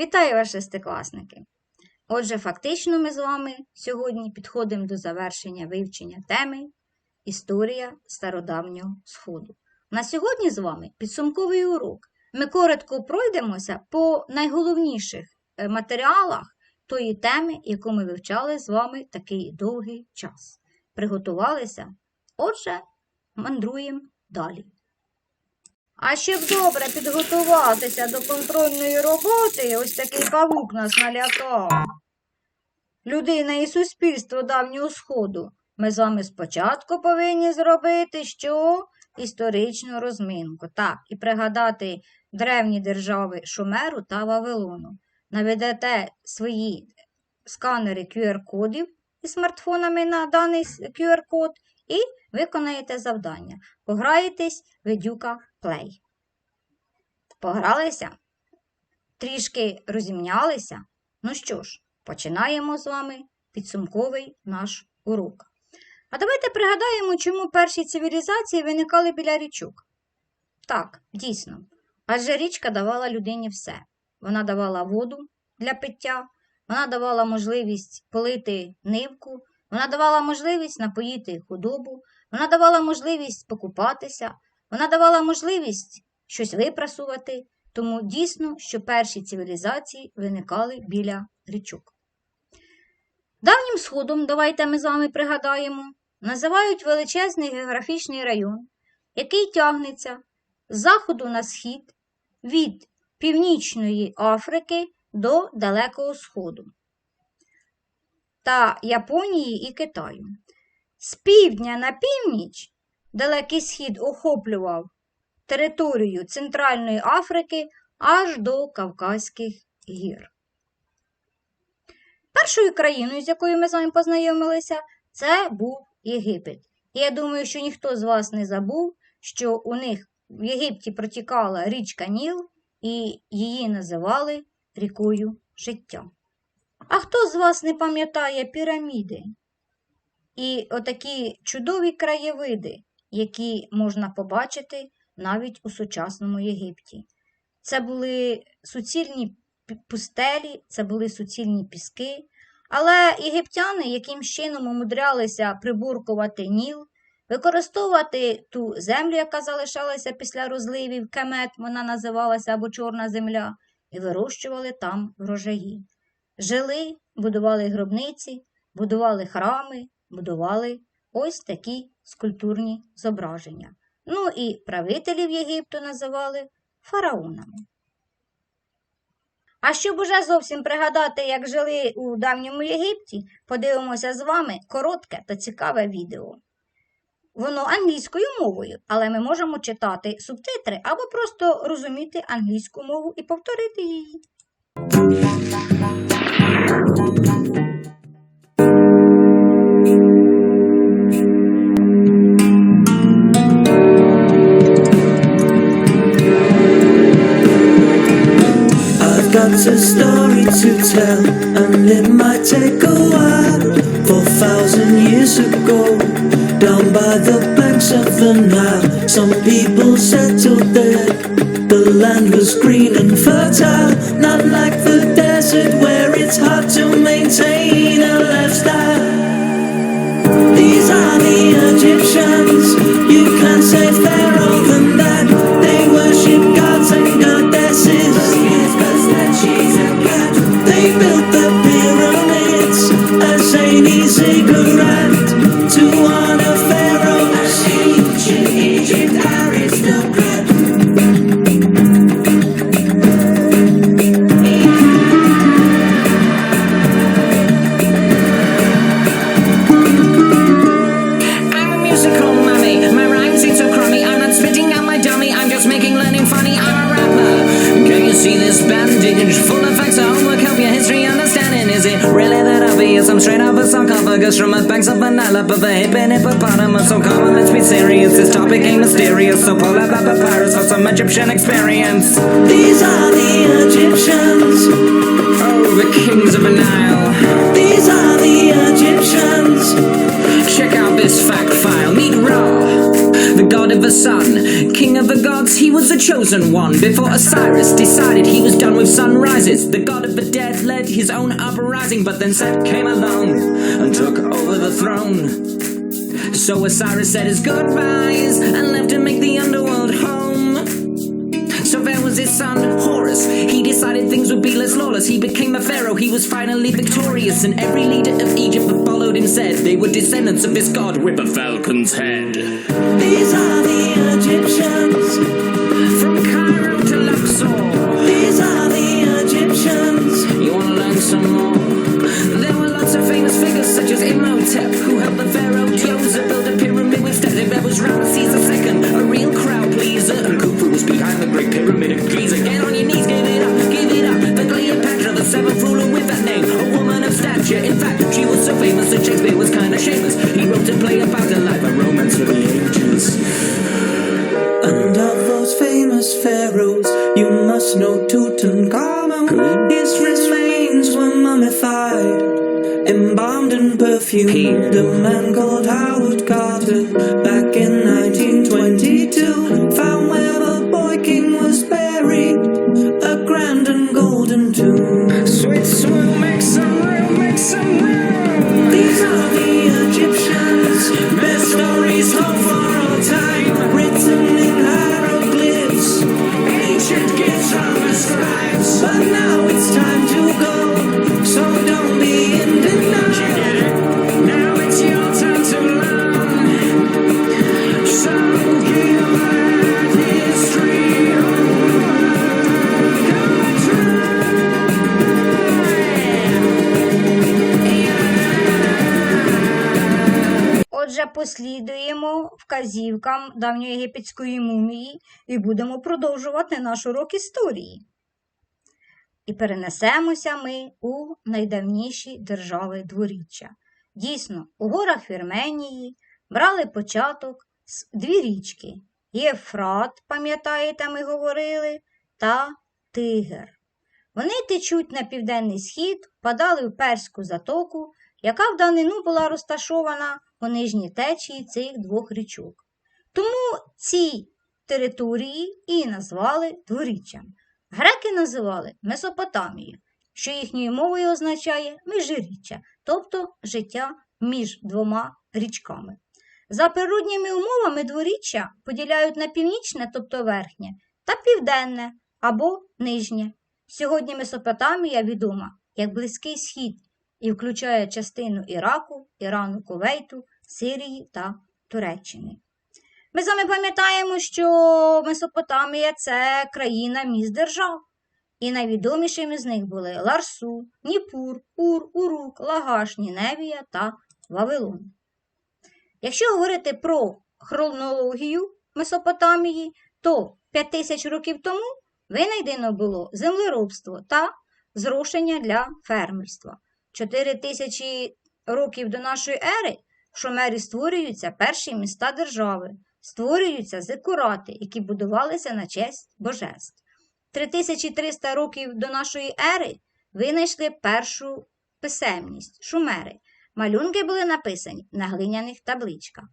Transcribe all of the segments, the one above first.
Вітаю вас, шестикласники! Отже, фактично ми з вами сьогодні підходимо до завершення вивчення теми Історія стародавнього Сходу. На сьогодні з вами підсумковий урок. Ми коротко пройдемося по найголовніших е, матеріалах тої теми, яку ми вивчали з вами такий довгий час. Приготувалися? Отже, мандруємо далі. А щоб добре підготуватися до контрольної роботи, ось такий павук нас налякав. Людина і суспільство давнього сходу. Ми з вами спочатку повинні зробити що? Історичну розминку. Так, і пригадати древні держави Шумеру та Вавилону. Наведете свої сканери QR-кодів із смартфонами на даний QR-код і виконаєте завдання. Пограєтесь ведюка Play. Погралися? Трішки розімнялися? Ну що ж, починаємо з вами підсумковий наш урок. А давайте пригадаємо, чому перші цивілізації виникали біля річок. Так, дійсно. Адже річка давала людині все. Вона давала воду для пиття, вона давала можливість полити нивку, вона давала можливість напоїти худобу, вона давала можливість покупатися, вона давала можливість щось випрасувати, тому дійсно, що перші цивілізації виникали біля річок. Давнім сходом, давайте ми з вами пригадаємо, називають величезний географічний район, який тягнеться з заходу на схід від Північної Африки до Далекого Сходу та Японії і Китаю. З півдня на північ Далекий Схід охоплював територію Центральної Африки аж до Кавказьких гір. Першою країною, з якою ми з вами познайомилися, це був Єгипет. І я думаю, що ніхто з вас не забув, що у них в Єгипті протікала річка Ніл, і її називали рікою життя. А хто з вас не пам'ятає піраміди? І отакі чудові краєвиди, які можна побачити навіть у сучасному Єгипті. Це були суцільні пустелі, це були суцільні піски, але єгиптяни яким чином умудрялися прибуркувати ніл, використовувати ту землю, яка залишалася після розливів, кемет, вона називалася або Чорна земля, і вирощували там врожаї. Жили, будували гробниці, будували храми, будували ось такі скульптурні зображення. Ну і правителів Єгипту називали фараонами. А щоб уже зовсім пригадати, як жили у давньому Єгипті, подивимося з вами коротке та цікаве відео. Воно англійською мовою, але ми можемо читати субтитри або просто розуміти англійську мову і повторити її. Got a story to tell, and it might take a while. Four thousand years ago, down by the banks of the Nile, some people settled there. The land was green and fertile, not like the desert where it's hard to maintain a lifestyle. These are the Egyptians. You can't say I'm straight off a sarcophagus from the banks of the Nile up of a hip and hippopotamus. So come on, let's be serious. This topic ain't mysterious. So pull out that papyrus for some Egyptian experience. These are the Egyptians. Oh, the kings of the Nile. These are the Egyptians. Check out this fact file. Meet the of the sun, king of the gods. He was the chosen one before Osiris decided he was done with sunrises. The god of the dead led his own uprising, but then Set came along and took over the throne. So Osiris said his goodbyes and left to make the underworld things would be less lawless. He became a pharaoh. He was finally victorious. And every leader of Egypt that followed him said they were descendants of this god with a falcon's head. These are the Egyptians. From Cairo to Luxor. These are the Egyptians. You wanna learn some more? There were lots of famous figures such as Imhotep, who helped the pharaoh Joseph know Tutankhamun. His remains were mummified, embalmed and perfumed. A man called Howard Carter, back in 1922, found where послідуємо вказівкам давньоєгипетської мумії і будемо продовжувати наш урок історії. І перенесемося ми у найдавніші держави дворіччя. Дійсно, у горах Вірменії брали початок з дві річки Єфрат, пам'ятаєте, ми говорили, та Тигр. Вони течуть на південний схід, впадали в Перську затоку, яка в данину була розташована у нижній течії цих двох річок. Тому ці території і назвали дворіччям. Греки називали Месопотамією, що їхньою мовою означає міжріччя, тобто життя між двома річками. За природніми умовами дворіччя поділяють на північне, тобто верхнє, та південне або нижнє. Сьогодні Месопотамія відома як Близький Схід і включає частину Іраку, Ірану, Кувейту, Сирії та Туреччини. Ми з вами пам'ятаємо, що Месопотамія це країна міст держав. І найвідомішими з них були Ларсу, Ніпур, Ур, Урук, Лагаш, Ніневія та Вавилон. Якщо говорити про хронологію Месопотамії, то 5000 років тому винайдено було землеробство та зрошення для фермерства. 4000 років до нашої ери в Шумері створюються перші міста держави, створюються зикурати, які будувалися на честь божеств. 3300 років до нашої ери винайшли першу писемність шумери. Малюнки були написані на глиняних табличках.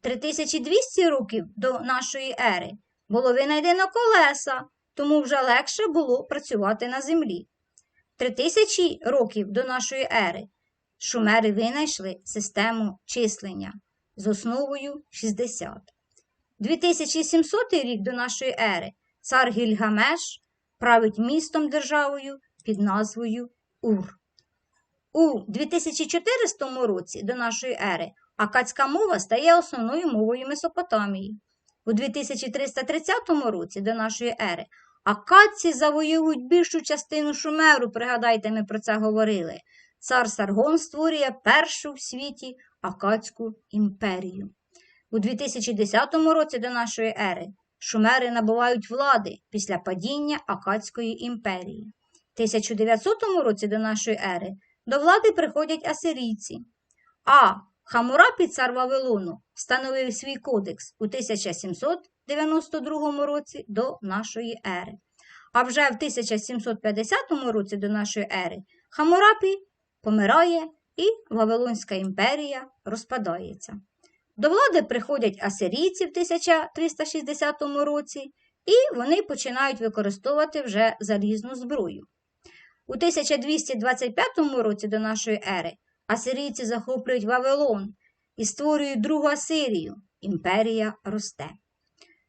3200 років до нашої ери було винайдено колеса, тому вже легше було працювати на землі. 3000 років до нашої ери шумери винайшли систему числення з основою 60. 2700 рік до нашої ери цар Гільгамеш править містом державою під назвою Ур. У 2400 році до нашої ери акадська мова стає основною мовою Месопотамії. У 2330 році до нашої ери акадці завоюють більшу частину Шумеру, пригадайте, ми про це говорили. Цар Саргон створює першу в світі Акадську імперію. У 2010 році до нашої ери шумери набувають влади після падіння Акадської імперії. В 1900 році до нашої ери до влади приходять асирійці. А Хамурапі цар Вавилону встановив свій кодекс у 1792 році до нашої ери. А вже в 1750 році до нашої ери Хамурапі помирає і Вавилонська імперія розпадається. До влади приходять асирійці в 1360 році і вони починають використовувати вже залізну зброю. У 1225 році до нашої ери асирійці захоплюють Вавилон і створюють другу Асирію. Імперія росте.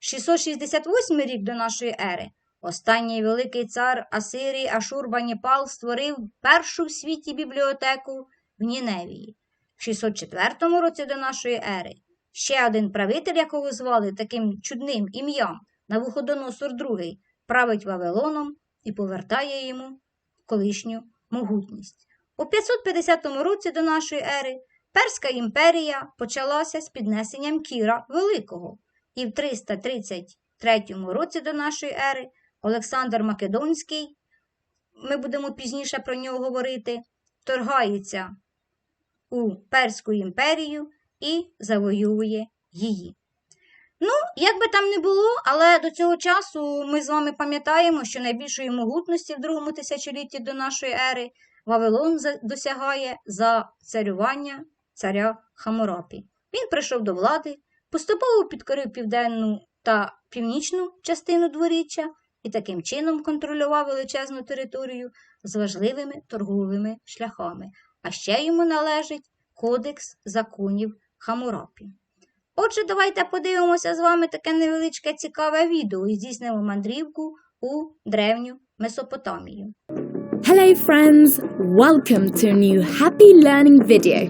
668 рік до нашої ери останній великий цар Асирії Ашурбаніпал створив першу в світі бібліотеку в Ніневії. В 604 році до нашої ери ще один правитель, якого звали таким чудним ім'ям Навуходоносор II, править Вавилоном і повертає йому колишню могутність. У 550 році до нашої ери Перська імперія почалася з піднесенням Кіра Великого, і в 333 році до нашої ери Олександр Македонський, ми будемо пізніше про нього говорити, вторгається у Перську імперію і завоює її. Ну, як би там не було, але до цього часу ми з вами пам'ятаємо, що найбільшої могутності в другому тисячолітті до нашої ери Вавилон досягає за царювання царя Хамурапі. Він прийшов до влади, поступово підкорив південну та північну частину дворіччя і таким чином контролював величезну територію з важливими торговими шляхами. А ще йому належить Кодекс законів Хамурапі. Отже, давайте подивимося з вами таке невеличке цікаве відео і здійснимо мандрівку у древню Месопотамію. Hello, friends. Welcome to a new happy learning video.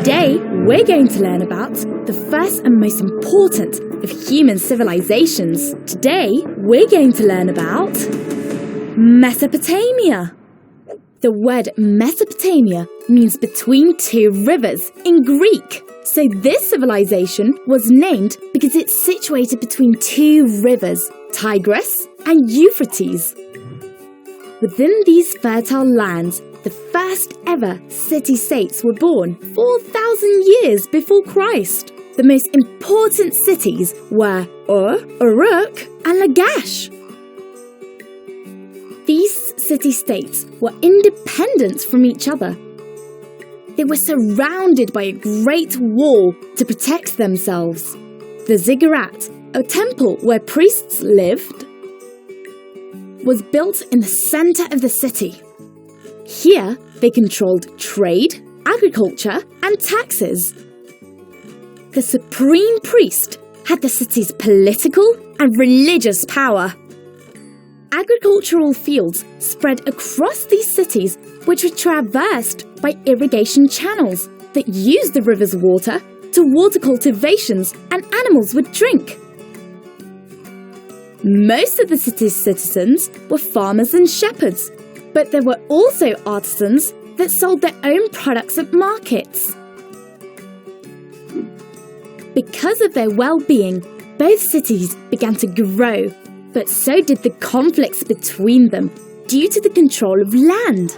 Today, we're going to learn about the first and most important of human civilizations. Today, we're going to learn about Mesopotamia. The word Mesopotamia means between two rivers in Greek. So this civilization was named because it's situated between two rivers, Tigris and Euphrates. Within these fertile lands, the first ever city states were born 4,000 years before Christ. The most important cities were Ur, Uruk, and Lagash. These city states were independent from each other. They were surrounded by a great wall to protect themselves. The ziggurat, a temple where priests lived, was built in the center of the city. Here, they controlled trade, agriculture, and taxes. The supreme priest had the city's political and religious power. Agricultural fields spread across these cities, which were traversed by irrigation channels that used the river's water to water cultivations and animals would drink. Most of the city's citizens were farmers and shepherds, but there were also artisans that sold their own products at markets. Because of their well being, both cities began to grow, but so did the conflicts between them due to the control of land.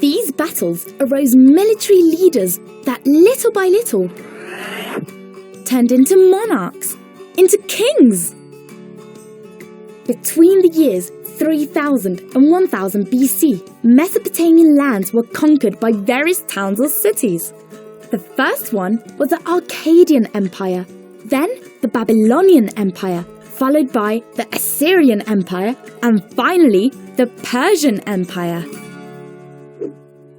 These battles arose military leaders that little by little turned into monarchs, into kings. Between the years 3000 and 1000 BC, Mesopotamian lands were conquered by various towns or cities. The first one was the Arcadian Empire, then the Babylonian Empire, followed by the Assyrian Empire, and finally the Persian Empire.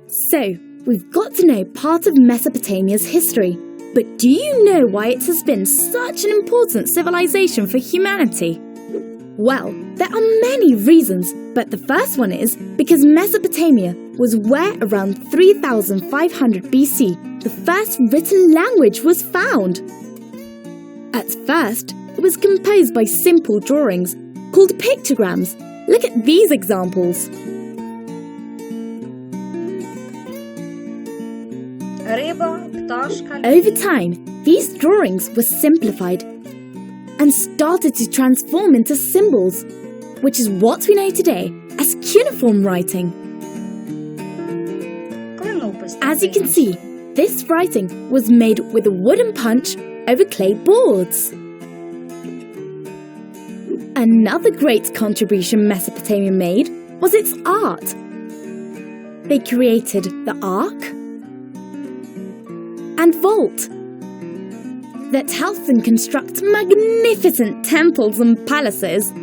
So, we've got to know part of Mesopotamia's history. But do you know why it has been such an important civilization for humanity? Well, there are many reasons, but the first one is because Mesopotamia was where around 3500 BC the first written language was found. At first, it was composed by simple drawings called pictograms. Look at these examples. Over time, these drawings were simplified and started to transform into symbols, which is what we know today as cuneiform writing. As you can see, this writing was made with a wooden punch over clay boards. Another great contribution Mesopotamia made was its art. They created the ark and vault, that helped them construct magnificent temples and palaces.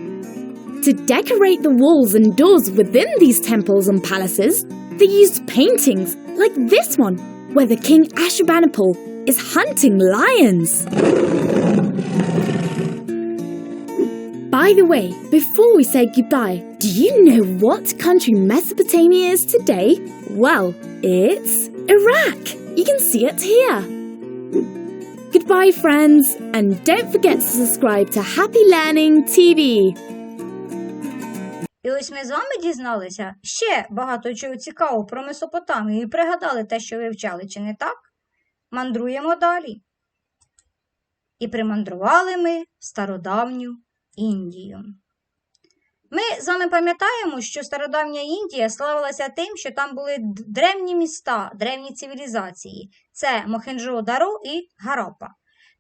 To decorate the walls and doors within these temples and palaces, they used paintings like this one, where the king Ashurbanipal is hunting lions. By the way, before we say goodbye, do you know what country Mesopotamia is today? Well, it's Iraq. You can see it here. Goodbye, friends, and don't forget to subscribe to Happy Learning TV. І ось ми з вами дізналися ще багато чого цікавого про Месопотамію і пригадали те, що вивчали, чи не так? Мандруємо далі. І примандрували ми в стародавню Індію. Ми з вами пам'ятаємо, що стародавня Індія славилася тим, що там були древні міста, древні цивілізації. Це Мохенджо-Даро і Гарапа.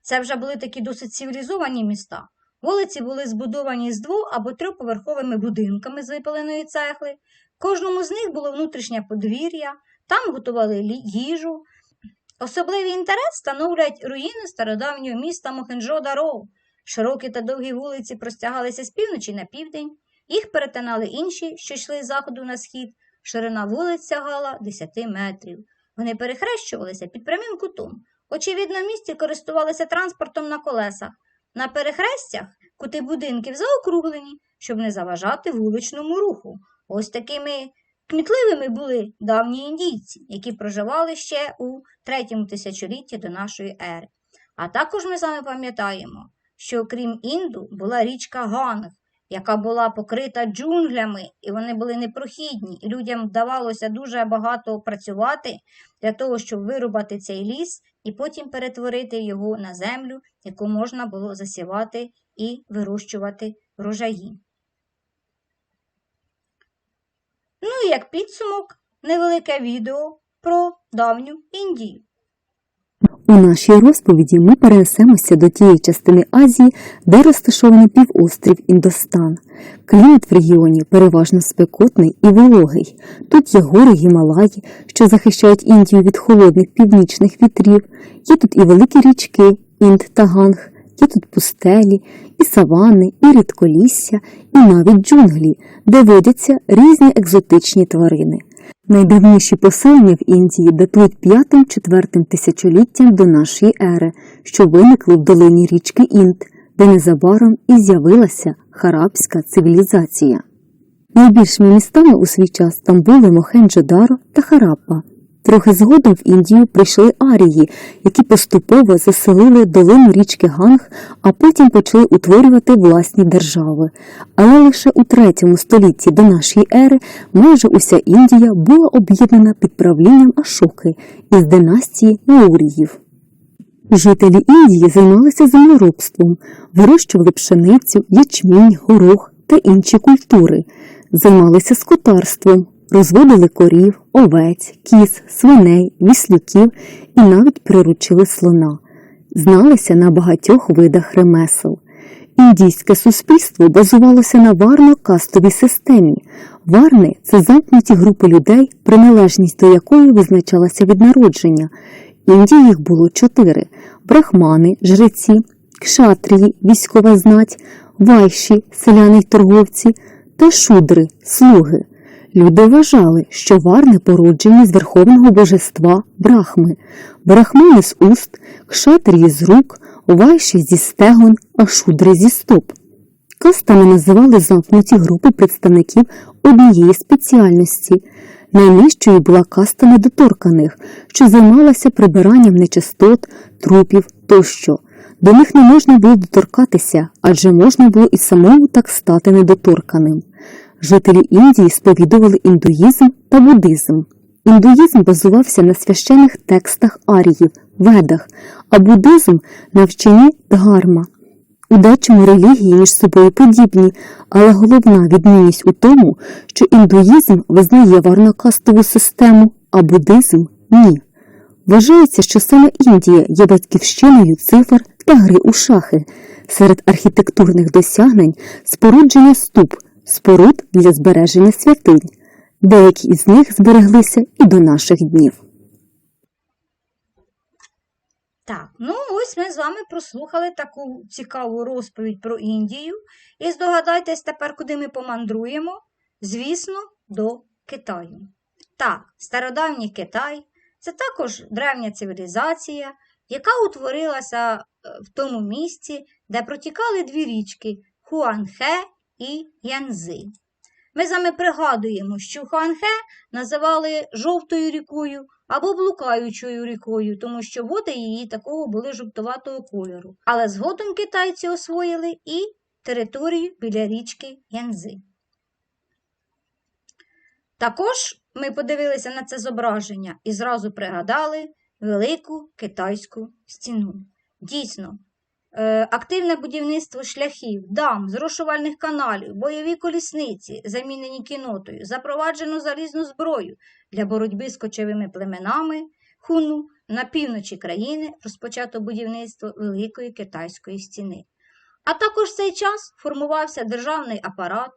Це вже були такі досить цивілізовані міста. Вулиці були збудовані з двох або трьохповерховими будинками з випаленої цегли. Кожному з них було внутрішнє подвір'я, там готували їжу. Особливий інтерес становлять руїни стародавнього міста Мохенджо-Даро. Широкі та довгі вулиці простягалися з півночі на південь, їх перетинали інші, що йшли з заходу на схід. Ширина вулиць сягала 10 метрів. Вони перехрещувалися під прямим кутом. Очевидно, в місті користувалися транспортом на колесах. На перехрестях кути будинків заокруглені, щоб не заважати вуличному руху. Ось такими кмітливими були давні індійці, які проживали ще у третьому тисячолітті до нашої ери. А також ми з вами пам'ятаємо, що окрім Інду була річка Ганг, яка була покрита джунглями, і вони були непрохідні, і людям вдавалося дуже багато працювати для того, щоб вирубати цей ліс і потім перетворити його на землю, яку можна було засівати і вирощувати врожаї. Ну і як підсумок, невелике відео про давню Індію. У нашій розповіді ми перенесемося до тієї частини Азії, де розташований півострів Індостан. Клімат в регіоні переважно спекотний і вологий. Тут є гори Гімалаї, що захищають Індію від холодних північних вітрів. Є тут і великі річки Інд та Ганг, є тут пустелі, і савани, і рідколісся, і навіть джунглі, де водяться різні екзотичні тварини. Найдавніші поселення в Індії датують 5-4 тисячоліттям до нашої ери, що виникло в долині річки Інд, де незабаром і з'явилася харабська цивілізація. Найбільшими містами у свій час там були Мохенджо-Даро та Хараппа. Трохи згодом в Індію прийшли арії, які поступово заселили долину річки Ганг, а потім почали утворювати власні держави. Але лише у третьому столітті до нашої ери майже уся Індія була об'єднана під правлінням Ашоки із династії Мауріїв. Жителі Індії займалися землеробством, вирощували пшеницю, ячмінь, горох та інші культури, займалися скотарством, розводили корів, овець, кіз, свиней, віслюків і навіть приручили слона. Зналися на багатьох видах ремесел. Індійське суспільство базувалося на варно-кастовій системі. Варни це замкнуті групи людей, приналежність до якої визначалася від народження. Індії їх було чотири: брахмани, жреці, кшатрії, військова знать, вайші, селяни й торговці та шудри, слуги. Люди вважали, що варни породжені з верховного божества брахми, брахмани з уст, кшатрії з рук, вайші зі стегон, а шудри зі стоп. Кастами називали замкнуті групи представників однієї спеціальності. Найнижчою була каста недоторканих, що займалася прибиранням нечистот, трупів тощо. До них не можна було доторкатися, адже можна було і самому так стати недоторканим. Жителі Індії сповідували індуїзм та буддизм. Індуїзм базувався на священих текстах аріїв, ведах, а буддизм на вченні дгарма. У дечому релігії між собою подібні, але головна відмінність у тому, що індуїзм визнає варнокастову систему, а буддизм ні. Вважається, що саме Індія є батьківщиною цифр та гри у шахи. Серед архітектурних досягнень спорудження ступ, споруд для збереження святинь. Деякі із них збереглися і до наших днів. Так, ну ось ми з вами прослухали таку цікаву розповідь про Індію. І здогадайтесь тепер, куди ми помандруємо. Звісно, до Китаю. Так, стародавній Китай це також древня цивілізація, яка утворилася е, в тому місці, де протікали дві річки Хуанхе і Янзи. Ми з вами пригадуємо, що Хуанхе називали жовтою рікою або блукаючою рікою, тому що води її такого були жовтуватого кольору. Але згодом китайці освоїли і територію біля річки Янзи. Також ми подивилися на це зображення і зразу пригадали Велику Китайську стіну. Дійсно, активне будівництво шляхів, дам, зрошувальних каналів, бойові колісниці, замінені кінотою, запроваджено залізну зброю для боротьби з кочовими племенами хуну на півночі країни розпочато будівництво Великої Китайської стіни. А також в цей час формувався державний апарат,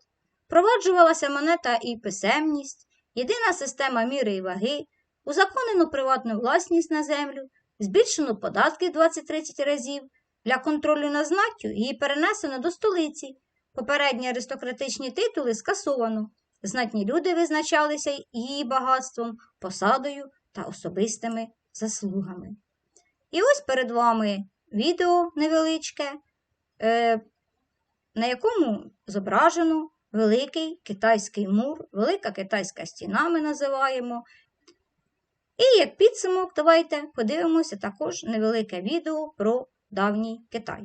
впроваджувалася монета і писемність, єдина система міри і ваги, узаконено приватну власність на землю, збільшено податки в 20-30 разів, для контролю над знаттю її перенесено до столиці, попередні аристократичні титули скасовано, знатні люди визначалися її багатством, посадою та особистими заслугами. І ось перед вами відео невеличке, е, на якому зображено Великий Китайський мур, Велика Китайська стіна ми називаємо. І як підсумок, давайте подивимося також невелике відео про давній Китай.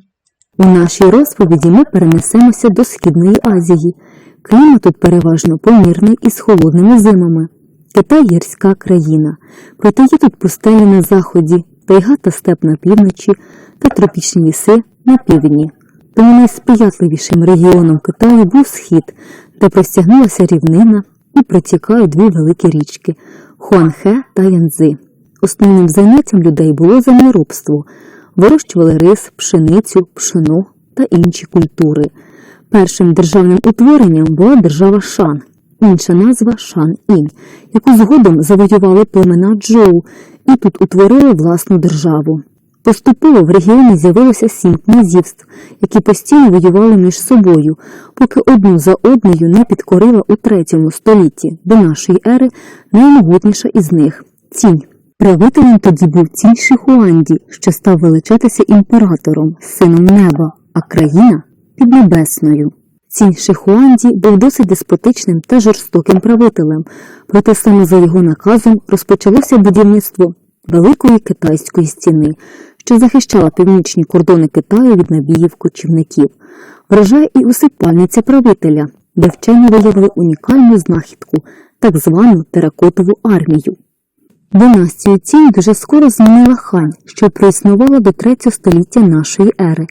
У нашій розповіді ми перенесемося до Східної Азії. Клімат тут переважно помірний із холодними зимами. Китай гірська країна, проте є тут пустелі на заході, тайга та степ на півночі та тропічні ліси на півдні. Тому найсприятливішим регіоном Китаю був схід, де простягнулася рівнина і протікають дві великі річки Хуанхе та Янзи. Основним заняттям людей було землеробство. Вирощували рис, пшеницю, пшено та інші культури. Першим державним утворенням була держава Шан, інша назва Шан-Інь, яку згодом завоювали племена Джоу і тут утворили власну державу. Поступово в регіоні з'явилося сім князівств, які постійно воювали між собою, поки одну за одною не підкорила у третьому столітті до нашої ери наймогутніша із них цінь. Правителем тоді був цінь Шихуанді, що став величатися імператором, сином неба, а країна піднебесною. Цінь Шихуанді був досить деспотичним та жорстоким правителем, проте саме за його наказом розпочалося будівництво Великої Китайської стіни, що захищала північні кордони Китаю від набіїв кочівників. Вражає і усипальниця правителя, де вчені виявили унікальну знахідку, так звану теракотову армію. Династію Цінь дуже скоро змінила хань, що проіснувала до 3 століття нашої ери.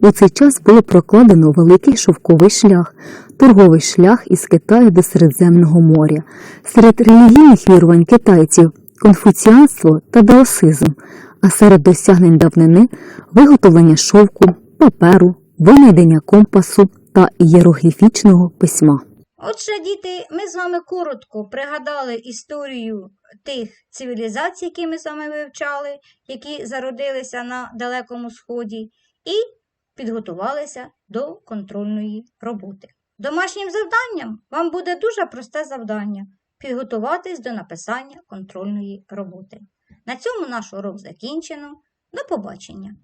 У цей час було прокладено великий шовковий шлях, торговий шлях із Китаю до Середземного моря. Серед релігійних вірувань китайців конфуціанство та даосизм, а серед досягнень давнини виготовлення шовку, паперу, винайдення компасу та ієрогліфічного письма. Отже, діти, ми з вами коротко пригадали історію тих цивілізацій, які ми з вами вивчали, які зародилися на Далекому Сході, і підготувалися до контрольної роботи. Домашнім завданням вам буде дуже просте завдання підготуватись до написання контрольної роботи. На цьому наш урок закінчено. До побачення!